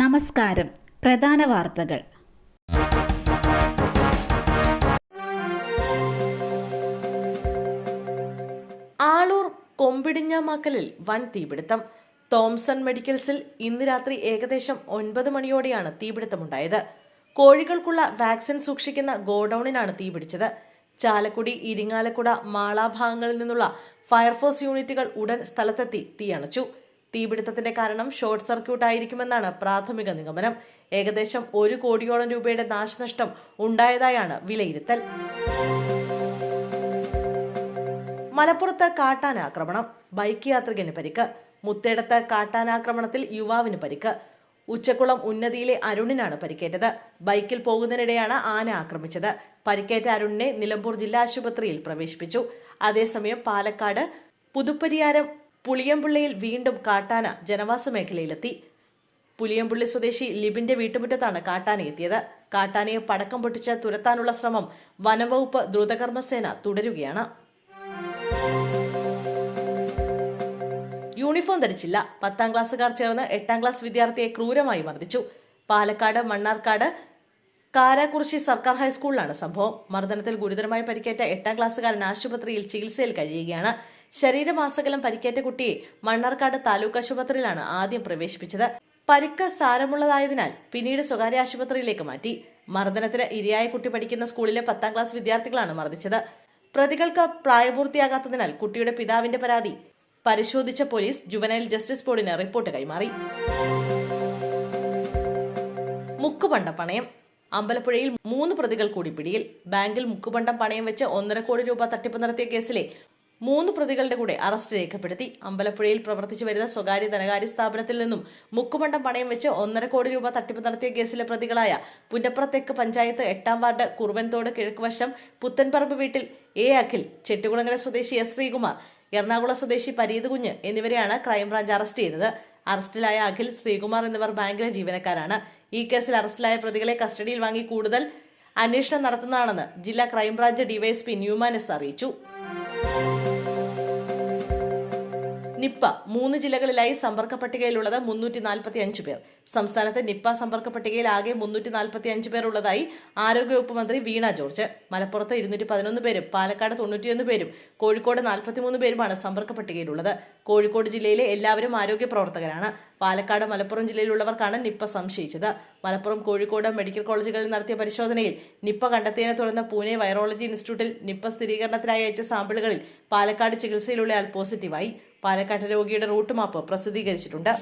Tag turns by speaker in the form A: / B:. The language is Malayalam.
A: നമസ്കാരം. പ്രധാന വാർത്തകൾ.
B: ആളൂർ കൊമ്പിടിഞ്ഞാമാക്കലിൽ വൻ തീപിടുത്തം. തോംസൺ മെഡിക്കൽസിൽ ഇന്ന് രാത്രി ഏകദേശം ഒൻപത് മണിയോടെയാണ് തീപിടുത്തമുണ്ടായത്. കോഴികൾക്കുള്ള വാക്സിൻ സൂക്ഷിക്കുന്ന ഗോഡൌണിനാണ് തീപിടിച്ചത്. ചാലക്കുടി ഇരിങ്ങാലക്കുട മാള ഭാഗങ്ങളിൽ നിന്നുള്ള ഫയർഫോഴ്സ് യൂണിറ്റുകൾ ഉടൻ സ്ഥലത്തെത്തി തീയണച്ചു. തീപിടുത്തത്തിന്റെ കാരണം ഷോർട്ട് സർക്യൂട്ട് ആയിരിക്കുമെന്നാണ് പ്രാഥമിക നിഗമനം. ഏകദേശം ഒരു കോടിയോളം രൂപയുടെ നാശനഷ്ടം ഉണ്ടായതായാണ് വിലയിരുത്തൽ. മലപ്പുറത്ത് കാട്ടാനാക്രമണം. ബൈക്ക് യാത്രികന് പരിക്ക്. മുത്തേടത്ത് കാട്ടാനാക്രമണത്തിൽ യുവാവിന് പരിക്ക്. ഉച്ചക്കുളം ഉന്നതിയിലെ അരുണിനാണ് പരിക്കേറ്റത്. ബൈക്കിൽ പോകുന്നതിനിടെയാണ് ആന ആക്രമിച്ചത്. പരിക്കേറ്റ അരുണിനെ നിലമ്പൂർ ജില്ലാ ആശുപത്രിയിൽ പ്രവേശിപ്പിച്ചു. അതേസമയം പാലക്കാട് പുതുപ്പരിയാരം പുളിയമ്പിള്ളയിൽ വീണ്ടും കാട്ടാന ജനവാസ മേഖലയിലെത്തി. പുളിയമ്പുള്ളി സ്വദേശി ലിബിന്റെ വീട്ടുമുറ്റത്താണ് കാട്ടാന എത്തിയത്. കാട്ടാനയെ പടക്കം പൊട്ടിച്ച് തുരത്താനുള്ള ശ്രമം വനംവകുപ്പ് ദ്രുതകർമ്മസേന തുടരുകയാണ്. യൂണിഫോം ധരിച്ചില്ല. പത്താം ക്ലാസ്സുകാർ ചേർന്ന് എട്ടാം ക്ലാസ് വിദ്യാർത്ഥിയെ ക്രൂരമായി മർദ്ദിച്ചു. പാലക്കാട് മണ്ണാർക്കാട് കാരാക്കുറിശി സർക്കാർ ഹൈസ്കൂളിലാണ് സംഭവം. മർദ്ദനത്തിൽ ഗുരുതരമായി പരിക്കേറ്റ എട്ടാം ക്ലാസ്സുകാരൻ ആശുപത്രിയിൽ ചികിത്സയിൽ കഴിയുകയാണ്. ശരീരമാസകലം പരിക്കേറ്റ കുട്ടിയെ മണ്ണാർക്കാട് താലൂക്ക് ആശുപത്രിയിലാണ് ആദ്യം പ്രവേശിപ്പിച്ചത്. പരിക്ക് സാരമുള്ളതായതിനാൽ പിന്നീട് സ്വകാര്യ ആശുപത്രിയിലേക്ക് മാറ്റി. മർദ്ദനത്തിന് ഇരയായ കുട്ടി പഠിക്കുന്ന സ്കൂളിലെ പത്താം ക്ലാസ് വിദ്യാർത്ഥികളാണ് മർദ്ദിച്ചത്. പ്രതികൾക്ക് പ്രായപൂർത്തിയാകാത്തതിനാൽ കുട്ടിയുടെ പിതാവിന്റെ പരാതി പരിശോധിച്ച പോലീസ് ജുവനൈൽ ജസ്റ്റിസ് ബോർഡിന് റിപ്പോർട്ട് കൈമാറി. മുക്കുപണ്ട പണയം. അമ്പലപ്പുഴയിൽ മൂന്ന് പ്രതികൾ കൂടി പിടിയിൽ. ബാങ്കിൽ മുക്കുപണ്ടം പണയം വെച്ച് ഒന്നര കോടി രൂപ തട്ടിപ്പ് നടത്തിയ കേസിലെ മൂന്ന് പ്രതികളുടെ കൂടെ അറസ്റ്റ് രേഖപ്പെടുത്തി. അമ്പലപ്പുഴയിൽ പ്രവർത്തിച്ചു വരുന്ന സ്വകാര്യ ധനകാര്യ സ്ഥാപനത്തിൽ നിന്നും മുക്കുമണ്ടം പണയം വെച്ച് ഒന്നര കോടി രൂപ തട്ടിപ്പ് നടത്തിയ കേസിലെ പ്രതികളായ പുന്നപ്ര പഞ്ചായത്ത് എട്ടാം വാർഡ് കുറുവൻതോട് കിഴക്കുവശം പുത്തൻപറമ്പ് വീട്ടിൽ എ അഖിൽ ചെട്ടുകുളങ്ങര സ്വദേശി എസ് ശ്രീകുമാർ എറണാകുളം സ്വദേശി പരീത് കുഞ്ഞ് എന്നിവരെയാണ് ക്രൈംബ്രാഞ്ച് അറസ്റ്റ് ചെയ്തത്. അറസ്റ്റിലായ അഖിൽ ശ്രീകുമാർ എന്നിവർ ബാങ്കിലെ ജീവനക്കാരാണ്. ഈ കേസിൽ അറസ്റ്റിലായ പ്രതികളെ കസ്റ്റഡിയിൽ വാങ്ങി കൂടുതൽ അന്വേഷണം നടത്തുന്നതാണെന്ന് ജില്ലാ ക്രൈംബ്രാഞ്ച് ഡിവൈഎസ്പി ന്യൂമാനസ് അറിയിച്ചു. നിപ്പ മൂന്ന് ജില്ലകളിലായി സമ്പർക്ക പട്ടികയിലുള്ളത് മുന്നൂറ്റി നാൽപ്പത്തി അഞ്ച് പേർ. സംസ്ഥാനത്ത് നിപ്പ സമ്പർക്ക പട്ടികയിൽ ആകെ മുന്നൂറ്റി നാൽപ്പത്തി അഞ്ച് പേർ ഉള്ളതായി ആരോഗ്യവകുപ്പ് മന്ത്രി വീണ ജോർജ്. മലപ്പുറത്ത് ഇരുന്നൂറ്റി പതിനൊന്ന് പേരും പാലക്കാട് തൊണ്ണൂറ്റിയൊന്ന് പേരും കോഴിക്കോട് നാൽപ്പത്തിമൂന്ന് പേരുമാണ് സമ്പർക്ക പട്ടികയിലുള്ളത് കോഴിക്കോട് ജില്ലയിലെ എല്ലാവരും ആരോഗ്യ പ്രവർത്തകരാണ്. പാലക്കാട് മലപ്പുറം ജില്ലയിലുള്ളവർക്കാണ് നിപ്പ സംശയിച്ചത്. മലപ്പുറം കോഴിക്കോട് മെഡിക്കൽ കോളേജുകളിൽ നടത്തിയ പരിശോധനയിൽ നിപ്പ കണ്ടെത്തിയതിനെ തുടർന്ന് പൂനെ വൈറോളജി ഇൻസ്റ്റിറ്റ്യൂട്ടിൽ നിപ്പ സ്ഥിരീകരണത്തിനായി അയച്ച സാമ്പിളുകളിൽ പാലക്കാട് ചികിത്സയിലുള്ളയാൾ പോസിറ്റീവായി. പാലക്കാട് രോഗിയുടെ റൂട്ട് മാപ്പ് പ്രസിദ്ധീകരിച്ചിട്ടുണ്ട്.